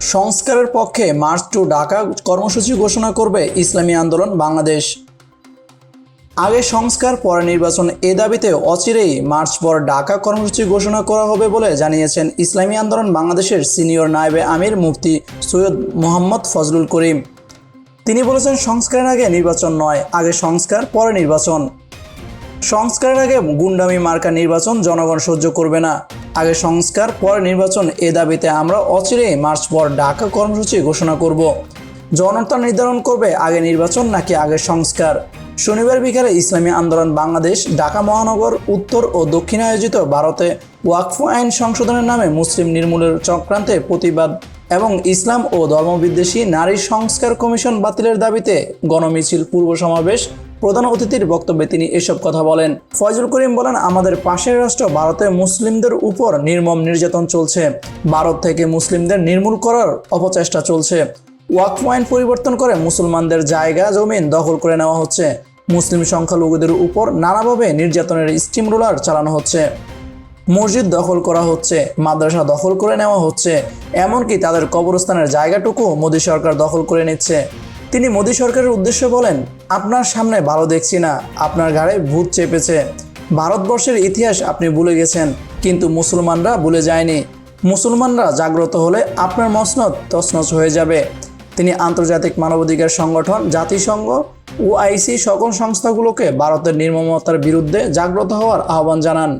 সংস্কারের পক্ষে March two Dhaka কর্মসূচি ঘোষণা করবে ইসলামী আন্দোলন বাংলাদেশ। আগে সংস্কার, পরে নির্বাচন, এ দাবিতে অচিরেই মার্চ পর ঢাকা কর্মসূচি ঘোষণা করা হবে বলে জানিয়েছেন ইসলামী আন্দোলন বাংলাদেশের সিনিয়র নায়েবে আমির মুফতি সৈয়দ মোহাম্মদ ফজলুল করিম। তিনি বলেছেন, সংস্কারের আগে নির্বাচন নয়, আগে সংস্কার, পরে নির্বাচন। সংস্কারের আগে গুন্ডামি মার্কা নির্বাচন জনগণ সহ্য করবে না। আগে সংস্কার, পরে নির্বাচন, এ দাবিতে আমরা অচিরেই মার্চ পর ঢাকা কর্মসূচি ঘোষণা করব। জনতা নির্ধারণ করবে আগে নির্বাচন নাকি আগে সংস্কার। শনিবার বিকালে ইসলামী আন্দোলন বাংলাদেশ, ঢাকা মহানগর, উত্তর ও দক্ষিণ আয়োজিত ভারতে ওয়াকফ আইন সংশোধনের নামে মুসলিম নির্মূলের চক্রান্তে প্রতিবাদ এবং ইসলাম ও ধর্মবিদ্বেষী নারী সংস্কার কমিশন বাতিলের দাবিতে গণমিছিল পূর্ব সমাবেশ প্রধান অতিথির বক্তব্যে তিনি এসব কথা বলেন। ফয়জুল করিম বলেন, আমাদের পাশের রাষ্ট্র ভারতে মুসলিমদের উপর নির্মম নির্যাতন চলছে। ভারত থেকে মুসলিমদের নির্মূল করার অপচেষ্টা চলছে। ওয়াকফ আইন পরিবর্তন করে মুসলমানদের জায়গা জমিন দখল করে নেওয়া হচ্ছে। মুসলিম সংখ্যালঘুদের উপর নানাভাবে নির্যাতনের স্টিম রোলার চালানো হচ্ছে। মসজিদ দখল করা হচ্ছে, মাদ্রাসা দখল করে নেওয়া হচ্ছে। এমনকি তাদের কবরস্থানের জায়গাটুকু মোদী সরকার দখল করে নিচ্ছে। তিনি মোদী সরকারের উদ্দেশ্যে বলেন, আপনার সামনে ভালো দেখছি না, আপনার ঘাড়ে ভূত চেপেছে। ভারতবর্ষের ইতিহাস আপনি ভুলে গেছেন, কিন্তু মুসলমানরা ভুলে যায়নি। মুসলমানরা জাগ্রত হলে আপনার মসনদ তছনছ হয়ে যাবে। তিনি আন্তর্জাতিক মানবাধিকার সংগঠন, জাতিসংঘ, ও আইসি সকল সংস্থাগুলোকে ভারতের নির্মমতার বিরুদ্ধে জাগ্রত হওয়ার আহ্বান জানান।